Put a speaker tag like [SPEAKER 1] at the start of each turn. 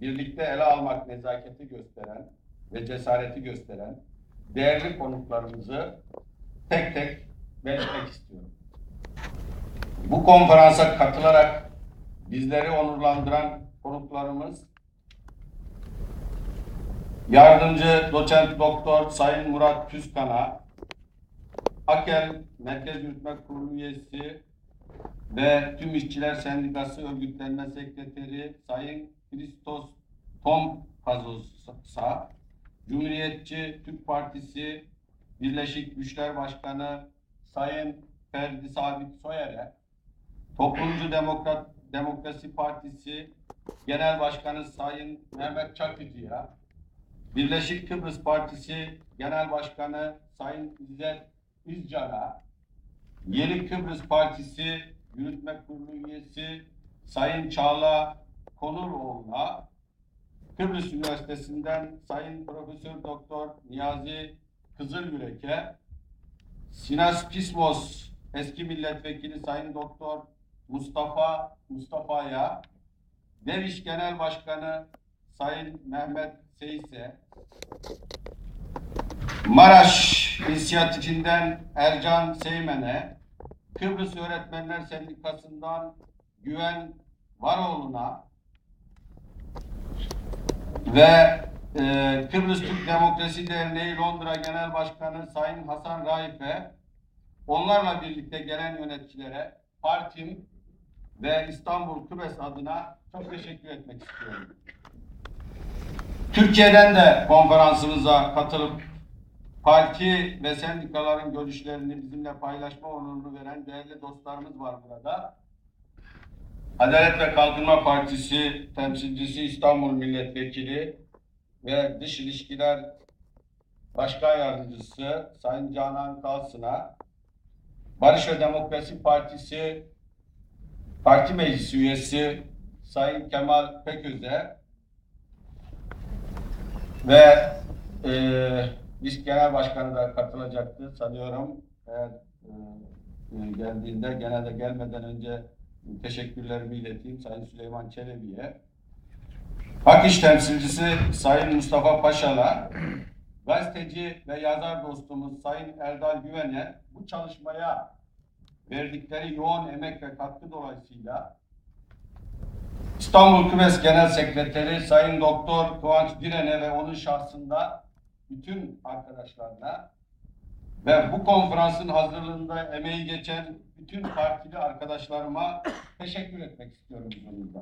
[SPEAKER 1] Birlikte ele almak nezaketi gösteren ve cesareti gösteren değerli konuklarımızı tek tek belirtmek istiyorum. Bu konferansa katılarak bizleri onurlandıran konuklarımız Yardımcı Doçent Doktor Sayın Murat Tüzkan'a, AKEL Merkez Yürütme Kurulu üyesi ve Tüm İşçiler Sendikası Örgütlenme Sekreteri Sayın Christos Tom Pazos'a, Cumhuriyetçi Türk Partisi Birleşik Güçler Başkanı Sayın Ferdi Sabit Soyer'e, Toplumcu Demokrat Demokrasi Partisi Genel Başkanı Sayın Mehmet Çakıcı'ya, Birleşik Kıbrıs Partisi Genel Başkanı Sayın İzzet İzcan'a, Yeni Kıbrıs Partisi Yürütme Kurulu üyesi Sayın Çağla Konuroğlu'na, Kıbrıs Üniversitesi'nden Sayın Profesör Doktor Niyazi Kızılyürek'e, Sinas Pismos eski milletvekili Sayın Doktor Mustafa Mustafa'ya, Deviş Genel Başkanı Sayın Mehmet Seyse, Maraş İnisiyatifinden Ercan Seymen'e, Kıbrıs Öğretmenler Sendikası'ndan Güven Varoğlu'na ve e, Kıbrıs Türk Demokrasi Derneği Londra Genel Başkanı Sayın Hasan Raif'e, onlarla birlikte gelen yöneticilere, partim ve İstanbul Kıbrıs adına çok teşekkür etmek istiyorum. Türkiye'den de konferansımıza katılıp parti ve sendikaların görüşlerini bizimle paylaşma onurunu veren değerli dostlarımız var burada. Adalet ve Kalkınma Partisi temsilcisi İstanbul Milletvekili ve Dış İlişkiler Başkan Yardımcısı Sayın Canan Kalsın'a, Barış ve Demokrasi Partisi Parti Meclisi Üyesi Sayın Kemal Peköz'e ve e, İSK Genel Başkanı da katılacaktı sanıyorum. Eğer e, e, geldiğinde genelde gelmeden önce teşekkürlerimi ileteyim Sayın Süleyman Çelebi'ye. Hak İş temsilcisi Sayın Mustafa Paşal'a, gazeteci ve yazar dostumuz Sayın Erdal Güven'e bu çalışmaya verdikleri yoğun emek ve katkı dolayısıyla İstanbul Kıbrıs Genel Sekreteri Sayın Doktor Kıvanç Diren'e ve onun şahsında bütün arkadaşlarına ve bu konferansın hazırlığında emeği geçen bütün partili arkadaşlarıma teşekkür etmek istiyorum bu.